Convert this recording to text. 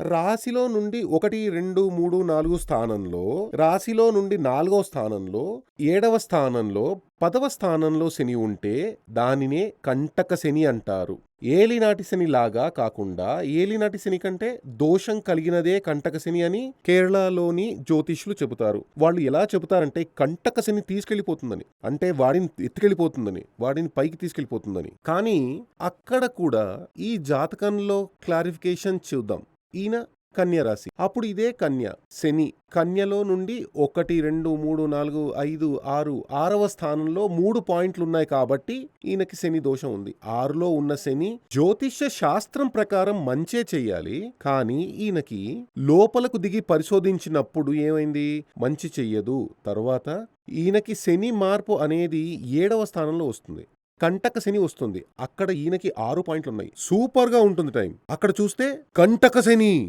రాశిలో నుండి 1, 2, 3, 4 స్థానంలో, రాశిలో నుండి నాలుగో స్థానంలో, ఏడవ స్థానంలో, పదవ స్థానంలో శని ఉంటే దానినే కంటక శని అంటారు. ఏలినాటి శని లాగా కాకుండా ఏలినాటి శని కంటే దోషం కలిగినదే కంటక శని అని కేరళలోని జ్యోతిష్యులు చెబుతారు. వాళ్ళు ఎలా చెబుతారంటే కంటక శని తీసుకెళ్ళిపోతుందని. అంటే వాడిని ఎత్తుకెళ్ళిపోతుందని. వాడిని పైకి తీసుకెళ్ళిపోతుందని. కానీ అక్కడ కూడా ఈ జాతకంలో క్లారిఫికేషన్ చూద్దాం. ఈయన కన్య రాశి. అప్పుడు ఇదే కన్య. శని కన్యలో నుండి 1, 2, 3, 4, 5, 6 ఆరవ స్థానంలో మూడు పాయింట్లు ఉన్నాయి కాబట్టి ఈయనకి శని దోషం ఉంది. ఆరులో ఉన్న శని జ్యోతిష్య శాస్త్రం ప్రకారం మంచే చెయ్యాలి. కానీ ఈయనకి లోపలకు దిగి పరిశోధించినప్పుడు ఏమైంది? మంచి చెయ్యదు. తరువాత ఈయనకి శని మార్పు అనేది ఏడవ స్థానంలో వస్తుంది. కంటక శని వస్తుంది. అక్కడ ఈయనకి 6 పాయింట్లున్నాయి. సూపర్‌గా ఉంటుంది టైం. అక్కడ చూస్తే కంటక శని